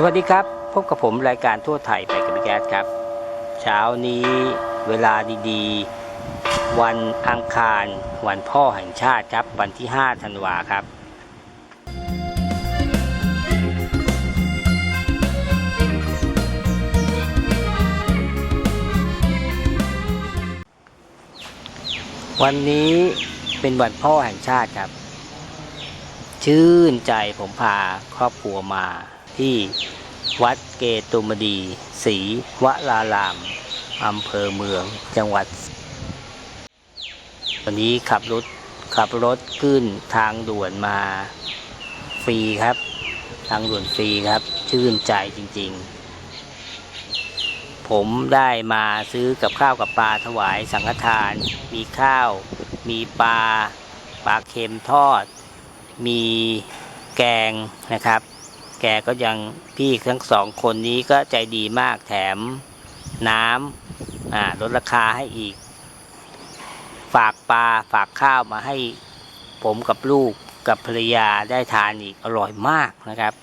สวัสดีครับ พบกับผมรายการทั่วไทยไปกับพี่แก๊สครับ เช้านี้เวลาดีๆ วันอังคารวันพ่อแห่งชาติครับ วันที่ 5 ธันวาครับ วันนี้เป็นวันพ่อแห่งชาติครับ ชื่นใจผมพาครอบครัวมา ที่วัดเกตุมดีศรีวรารามอำเภอเมืองจังหวัด วันนี้ขับรถขับรถขึ้นทางด่วนมาฟรีครับ ทางด่วนฟรีครับ ชื่นใจจริง ๆ ผมได้มาซื้อกับข้าวกับปลาถวายสังฆทาน มีข้าว มีปลาปลาเค็มทอด มีแกงนะครับ แกก็ยังพี่ทั้งสองคนนี้ก็ใจดีมากแถมน้ำอ่าลดราคาให้อีก ฝากปลาฝากข้าวมาให้ผมกับลูกกับภรรยาได้ทานอีกอร่อยมากนะครับ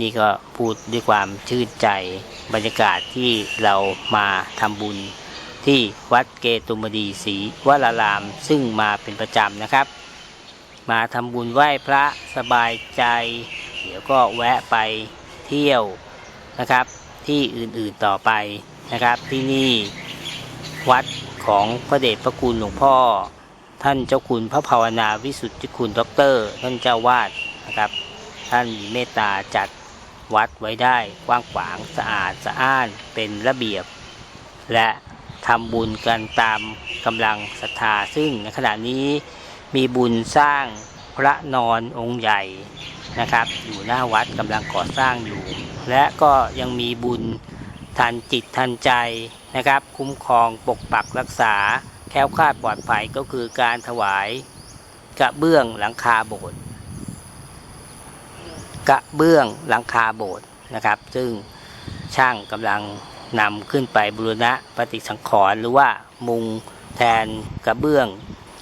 นี่ก็พูดด้วยความชื่นใจบรรยากาศที่เรามาทำบุญที่วัดเกตุมดีศรีวราราม ซึ่งมาเป็นประจำนะครับ มาทำบุญไหว้พระสบายใจ เดี๋ยวก็แวะไปเที่ยวนะครับ ที่อื่นๆต่อไปนะครับ ที่นี่วัดของพระเดชพระคุณหลวงพ่อ ท่านเจ้าคุณพระภาวนาวิสุทธิคุณด็อกเตอร์ท่านเจ้าวาดนะครับ ท่านมีเมตตาจัดวัดไว้ได้กว้างขวางสะอาดสะอ้านเป็นระเบียบ และทำบุญกันตามกำลังศรัทธาซึ่งในขณะนี้มีบุญสร้าง พระนอนองค์ใหญ่นะครับ อยู่หน้าวัดกำลังก่อสร้างอยู่ และก็ยังมีบุญทันจิตทันใจนะครับ คุ้มครองปกปักรักษาแคล้วคลาดปลอดภัยก็คือการถวายกระเบื้องหลังคาโบสถ์กระเบื้องหลังคาโบสถ์นะครับ ซึ่งช่างกำลังนำขึ้นไปบูรณะปฏิสังขรณ์หรือว่ามุงแทนกระเบื้อง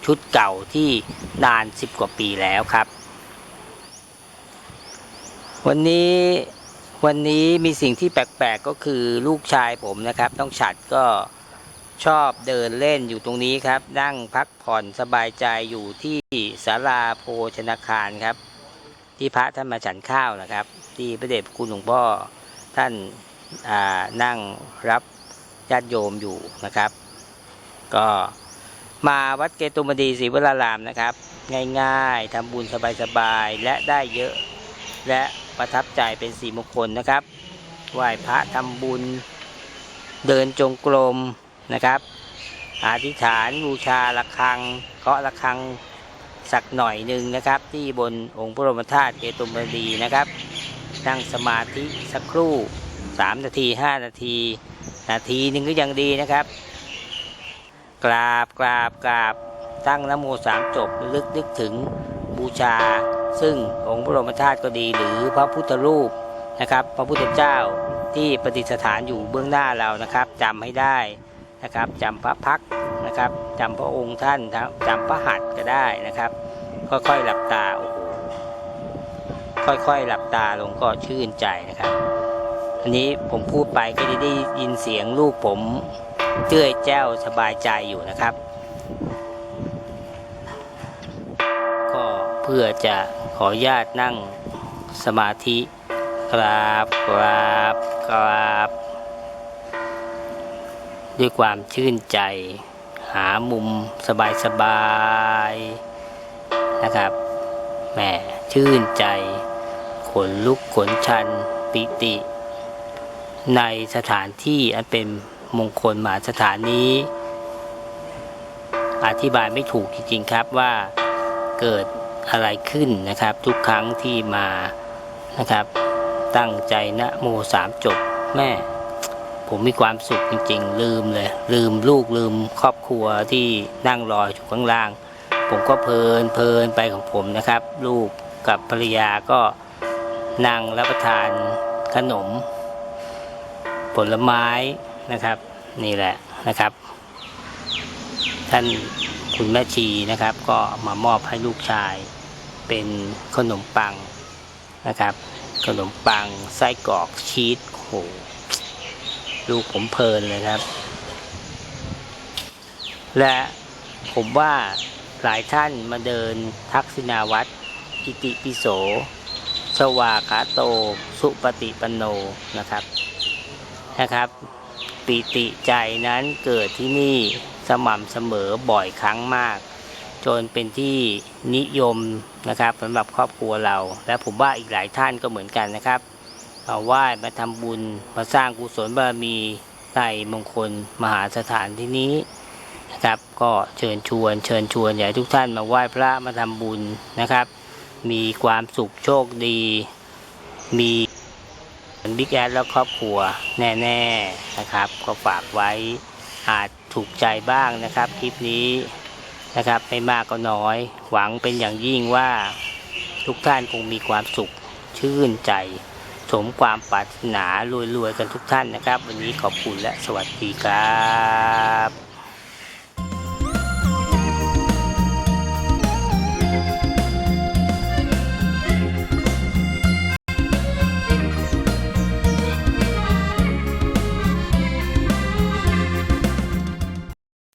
ชุดเก่าที่นานสิบกว่าปีแล้วครับ วันนี้วันนี้มีสิ่งที่แปลกๆก็คือลูกชายผมนะครับต้องฉัดก็ชอบเดินเล่นอยู่ตรงนี้ครับ นั่งพักผ่อนสบายใจอยู่ที่ศาลาโพชนาคารครับ ที่พระท่านมาฉันข้าวนะครับ ที่พระเดชคุณหลวงพ่อท่านานั่งรับญาติโยมอยู่นะครับ ก็ มาวัดเกตุมดีศรีวรารามนะครับ ง่ายๆทำบุญสบายๆ และได้เยอะ และประทับใจเป็นสีมงคลนะครับไหว้พระทำบุญ เดินจงกรมนะครับอธิษฐานบูชาระฆังเคาะระฆังสักหน่อยหนึ่งนะครับ ที่บนองค์พระบรมธาตุเกตุมดีนะครับนั่งสมาธิสักครู่ 3 นาที 5 นาที นาทีหนึ่งก็ยังดีนะครับ กราบกราบกราบตั้งนโมสามจบลึกนึกถึงบูชา ซึ่งองค์พระบรมธาตุก็ดีหรือพระพุทธรูปนะครับ พระพุทธเจ้าที่ประดิษฐานอยู่เบื้องหน้าเรานะครับจำให้ได้นะครับจำพระพักนะครับจำพระองค์ท่านจำพระหัตถ์ก็ได้นะครับ ค่อยๆหลับตาโอ้โหค่อยๆหลับตาลงก็ชื่นใจนะครับ อันนี้ผมพูดไปก็จะได้ยินเสียงลูกผม เจ้ยแจ้วสบายใจอยู่นะครับ ก็เพื่อจะขออนุญาตนั่งสมาธิกราบกราบกราบด้วยความชื่นใจ หามุมสบายสบายๆนะครับแหมชื่นใจ ขนลุกขนชันปิติ ในสถานที่อันเป็น มงคลมหาสถานนี้ อธิบายไม่ถูกจริงๆครับว่าเกิดอะไรขึ้นนะครับ ทุกครั้งที่มานะครับ ตั้งใจนะโมสามจบแม่ ผมมีความสุขจริง ๆ ลืมเลย ลืมลูกลืมครอบครัวที่นั่งรออยู่ข้างล่าง ผมก็เพลินเพลินไปของผมนะครับ ลูกกับภรรยาก็นั่งรับประทานขนม ผลไม้ นะครับนี่แหละนะครับ ท่านคุณแม่ชีนะครับ ก็มามอบให้ลูกชายเป็นขนมปังนะครับ ขนมปังไส้กรอกชีสโหดูผมเพลินเลยครับ และผมว่าหลายท่านมาเดินทักษิณาวัดอิติปิโส สวาขาโต สุปฏิปันโนนะครับนะครับ ปิติใจนั้นเกิดที่นี่สม่ำเสมอบ่อยครั้งมาก จนเป็นที่นิยมนะครับสำหรับครอบครัวเรา และผมว่าอีกหลายท่านก็เหมือนกันนะครับมาไหว้มาทำบุญมาสร้างกุศลบารมีในมงคลมหาสถานที่นี้นะครับ ก็เชิญชวน เชิญชวนอยากให้ทุกท่านมาไหว้พระมาทำบุญนะครับ มีความสุขโชคดี มี บิ๊กแอดและครอบครัวแน่ๆนะครับ ก็ฝากไว้อาจถูกใจบ้างนะครับคลิปนี้นะครับไม่มากก็น้อย หวังเป็นอย่างยิ่งว่าทุกท่านคงมีความสุขชื่นใจ สมความปรารถนารวยๆกันทุกท่านนะครับ วันนี้ขอบคุณและสวัสดีครับ